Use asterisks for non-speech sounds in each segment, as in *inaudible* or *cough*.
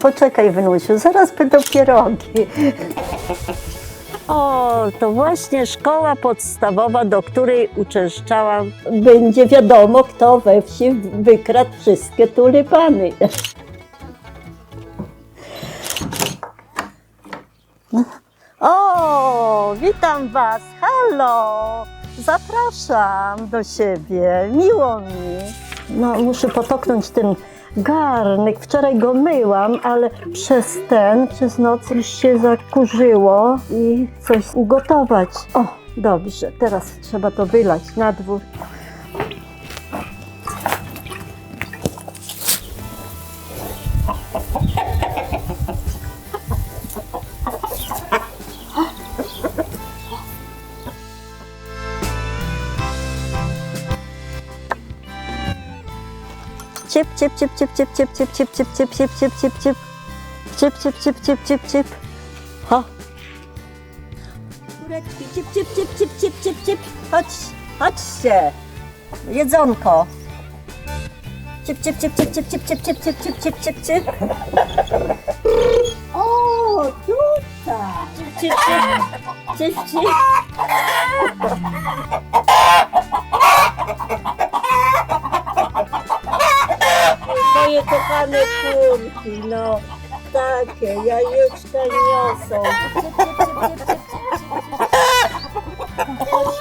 Poczekaj, wnusiu, zaraz będą pierogi. O, to właśnie szkoła podstawowa, do której uczęszczałam. Będzie wiadomo, kto we wsi wykradł wszystkie tulipany. O, witam Was, halo! Zapraszam do siebie, miło mi. No, muszę potoknąć ten garnek. Wczoraj go myłam, ale przez ten, przez noc już się zakurzyło i coś ugotować. O, dobrze, teraz trzeba to wylać na dwór. Cip, cip, cip, cip, cip, cip, cip, cip, cip, cip, cip, cip, cip, cip. Cip, cip, cip, cip, cip, cip. Ha. Kureczki, cip, cip, cip, cip, cip, cip, cip. Chodź, chodźcie. Jedzonko. Cip, cip, cip, cip, cip, cip, cip, cip, cip, cip, cip, cip, cip. O, tutaj. Cip, cip, cip, cip, cip. Moje kochane kurki, no. Takie jajeczka niosą.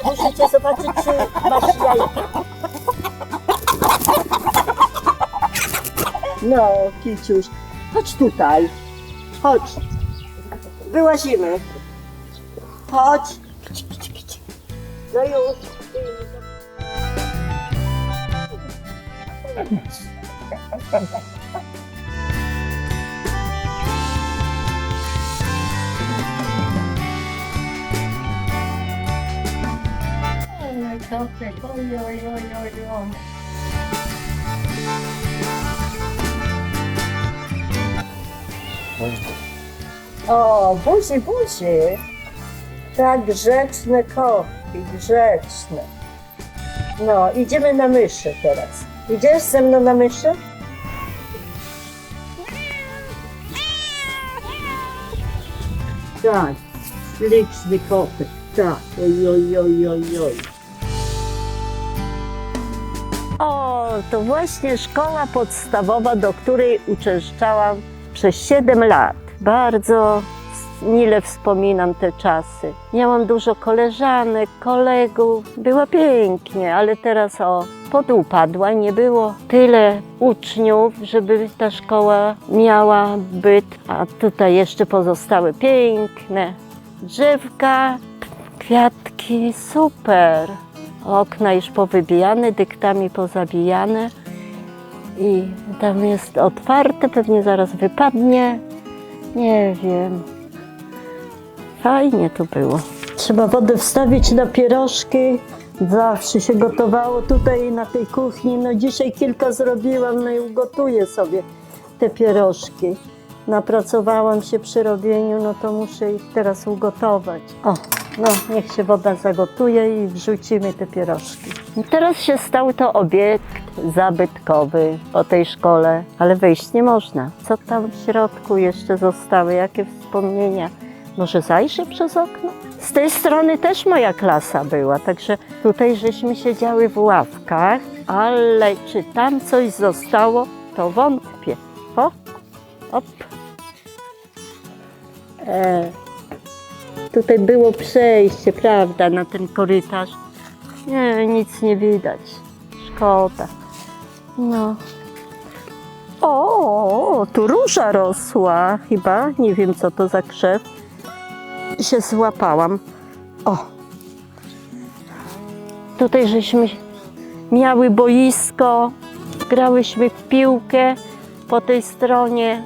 Musicie zobaczyć, czy masz jajka. No, Kiciuś, chodź tutaj. Chodź. Wyłazimy. Chodź. No już. O, buzi, buzi. Tak, grzeczne kochki, grzeczne. No, idziemy na myszy teraz. Idziesz ze mną na myszy? Tak, śliczny kotek, tak, oj, oj, oj, oj, oj. O, to właśnie szkoła podstawowa, do której uczęszczałam przez 7 lat. Bardzo mile wspominam te czasy. Miałam dużo koleżanek, kolegów. Było pięknie, ale teraz o, podupadła. Nie było tyle uczniów, żeby ta szkoła miała byt. A tutaj jeszcze pozostały piękne drzewka, kwiatki, super. Okna już powybijane, dyktami pozabijane. I tam jest otwarte, pewnie zaraz wypadnie. Nie wiem. Fajnie tu było. Trzeba wodę wstawić na pierożki. Zawsze się gotowało tutaj na tej kuchni. No dzisiaj kilka zrobiłam, no i ugotuję sobie te pierożki. Napracowałam się przy robieniu, no to muszę ich teraz ugotować. O, no niech się woda zagotuje i wrzucimy te pierożki. Teraz się stał to obiekt zabytkowy po tej szkole, ale wyjść nie można. Co tam w środku jeszcze zostały? Jakie wspomnienia? Może zajrzę przez okno? Z tej strony też moja klasa była, także tutaj żeśmy siedziały w ławkach, ale czy tam coś zostało, to wątpię. O, op. E, tutaj było przejście, prawda, na ten korytarz. Nie, nic nie widać. Szkoda. No. O, tu róża rosła chyba. Nie wiem, co to za krzew. Się złapałam. O. Tutaj żeśmy miały boisko. Grałyśmy w piłkę po tej stronie.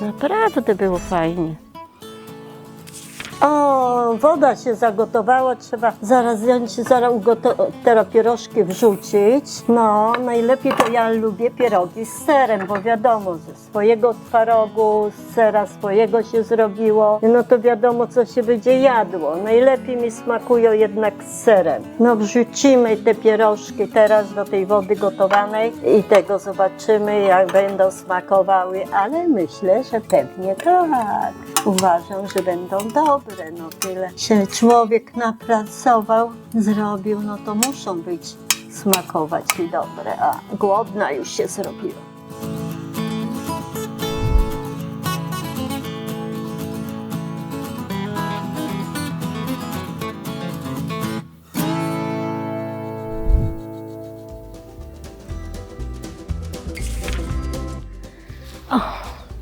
Naprawdę było fajnie. O, woda się zagotowała, trzeba zaraz wziąć, zaraz teraz pierożki wrzucić. No, najlepiej to ja lubię pierogi z serem, bo wiadomo, ze swojego twarogu, z sera swojego się zrobiło, no to wiadomo, co się będzie jadło. Najlepiej mi smakują jednak z serem. No, wrzucimy te pierożki teraz do tej wody gotowanej i tego zobaczymy, jak będą smakowały, ale myślę, że pewnie tak. Uważam, że będą dobre. No tyle się człowiek napracował, zrobił, no to muszą być smakować i dobre. A głodna już się zrobiła.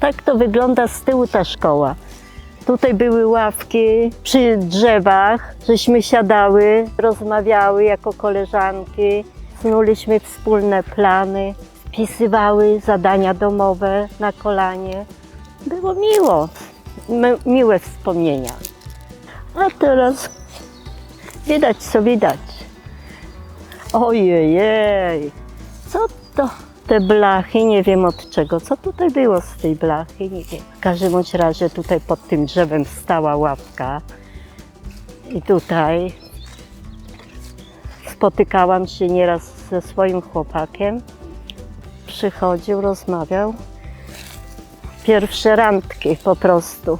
Tak to wygląda z tyłu ta szkoła. Tutaj były ławki przy drzewach, żeśmy siadały, rozmawiały jako koleżanki, snuliśmy wspólne plany, wpisywały zadania domowe na kolanie. Było miło, mi- miłe wspomnienia. A teraz widać co widać. Ojej, co to? Te blachy, nie wiem od czego. Co tutaj było z tej blachy? Nie wiem. W każdym bądź razie tutaj pod tym drzewem stała ławka. I tutaj spotykałam się nieraz ze swoim chłopakiem. Przychodził, rozmawiał. Pierwsze randki po prostu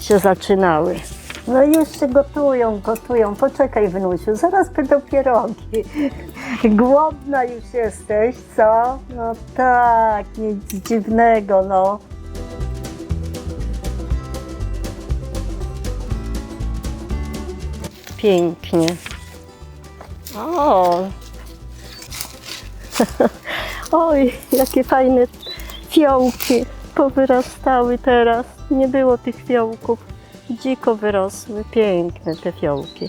się zaczynały. No jeszcze gotują, gotują. Poczekaj, wnusiu, zaraz będą pierogi. *laughs* Głodna już jesteś, co? No tak, nic dziwnego, no. Pięknie. O! *laughs* Oj, jakie fajne fiołki powyrastały teraz. Nie było tych fiołków. Dziko wyrosły, piękne te fiołki.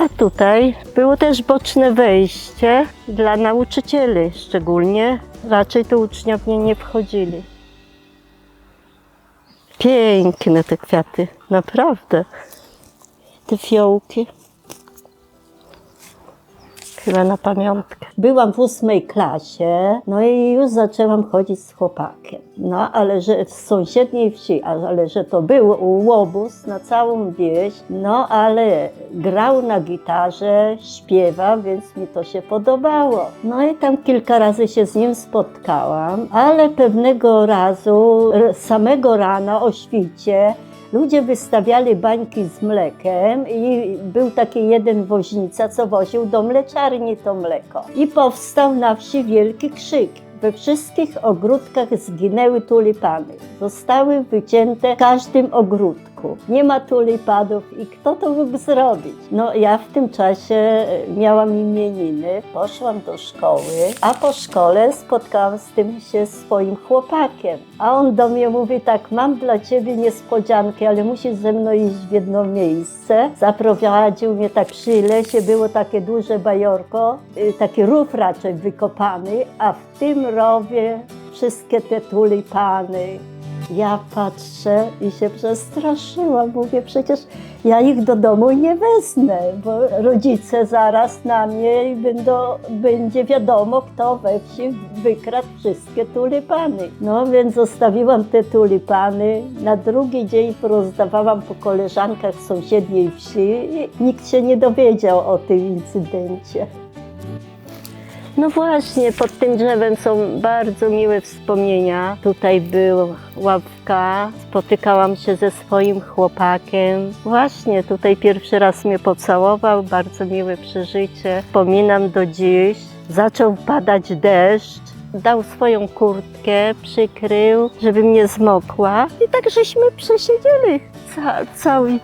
A tutaj było też boczne wejście dla nauczycieli szczególnie. Raczej to uczniowie nie wchodzili. Piękne te kwiaty, naprawdę. Te fiołki. Chyba na pamiątkę. Byłam w ósmej klasie, no i już zaczęłam chodzić z chłopakiem. No ale że z sąsiedniej wsi, ale że to był łobuz na całą wieś, no ale grał na gitarze, śpiewa, więc mi to się podobało. No i tam kilka razy się z nim spotkałam, ale pewnego razu, samego rana o świcie, Ludzie wystawiali bańki z mlekiem i był taki jeden woźnica, co woził do mleczarni to mleko. I powstał na wsi wielki krzyk. We wszystkich ogródkach zginęły tulipany. Zostały wycięte w każdym ogródku. Nie ma tulipanów i kto to mógł zrobić? No ja w tym czasie e, miałam imieniny, poszłam do szkoły, a po szkole spotkałam z tym się swoim chłopakiem. A on do mnie mówi tak, mam dla ciebie niespodziankę, ale musisz ze mną iść w jedno miejsce. Zaprowadził mnie tak przy lesie, było takie duże bajorko, y, taki rów raczej wykopany, a w tym rowie wszystkie te tulipany. Ja patrzę i się przestraszyłam. Mówię, przecież ja ich do domu nie wezmę, bo rodzice zaraz na mnie i będą, będzie wiadomo, kto we wsi wykradł wszystkie tulipany. No więc zostawiłam te tulipany. Na drugi dzień porozdawałam po koleżankach sąsiedniej wsi i nikt się nie dowiedział o tym incydencie. No właśnie, pod tym drzewem są bardzo miłe wspomnienia. Tutaj była ławka, spotykałam się ze swoim chłopakiem. Właśnie tutaj pierwszy raz mnie pocałował, bardzo miłe przeżycie. Wspominam do dziś. Zaczął padać deszcz. Dał swoją kurtkę, przykrył, żeby mnie zmokła. I tak żeśmy przesiedzieli ca cały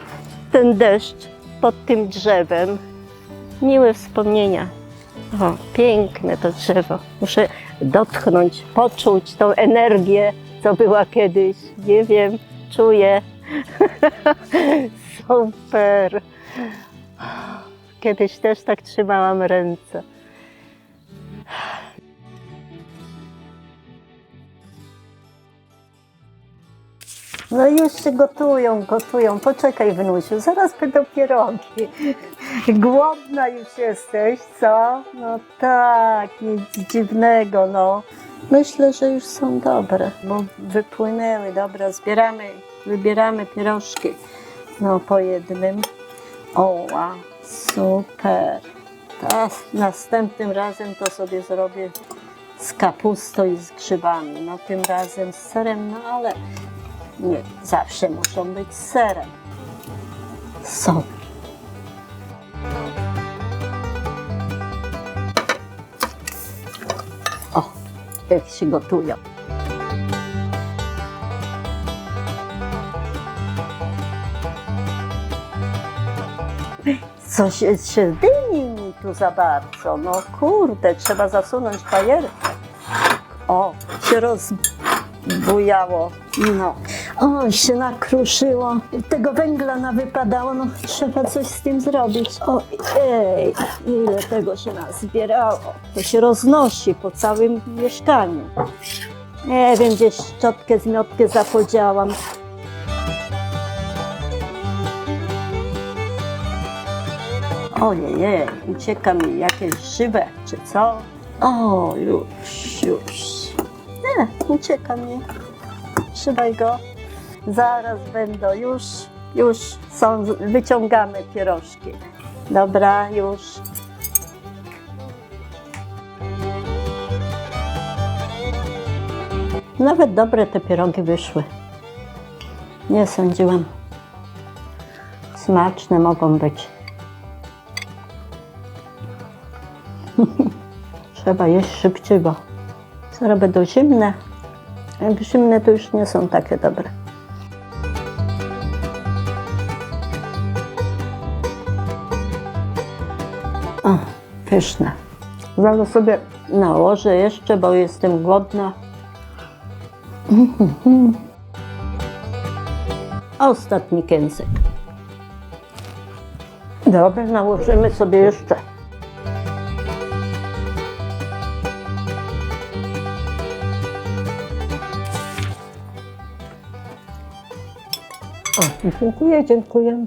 ten deszcz pod tym drzewem. Miłe wspomnienia. O, piękne to drzewo. Muszę dotknąć, poczuć tą energię, co była kiedyś. Nie wiem, czuję. *laughs* Super. Kiedyś też tak trzymałam ręce. No już się gotują, gotują. Poczekaj, wnusiu, zaraz będą pierogi. Głodna już jesteś, co? No tak, nic dziwnego, no. Myślę, że już są dobre, bo wypłynęły. Dobra, zbieramy, wybieramy pierożki. No, po jednym. Oła, super. Teraz następnym razem to sobie zrobię z kapustą i z grzybami. No tym razem z serem, no ale nie zawsze muszą być z serem. Są. O, jak się gotują. Coś się dymi mi tu za bardzo. No kurde, trzeba zasunąć fajerkę. O, się rozbujało. No. O, się nakruszyło. Tego węgla nawypadało. No, trzeba coś z tym zrobić. O, ej, ile tego się nazbierało. To się roznosi po całym mieszkaniu. Nie wiem, gdzieś szczotkę, zmiotkę zapodziałam. Ojej, ucieka mi jakieś żywe, czy co? O, już, już. Nie, ucieka mi. Trzymaj go. Zaraz będą, już, już są, wyciągamy pierożki. Dobra, już. Nawet dobre te pierogi wyszły. Nie sądziłam. Smaczne mogą być. *laughs* Trzeba jeść szybciej, bo zaraz będą zimne. Jak zimne, to już nie są takie dobre. Pyszne. Zaraz sobie nałożę jeszcze, bo jestem głodna. *laughs* Ostatni kęsek. Dobra, nałożymy sobie jeszcze. O, dziękuję, dziękuję.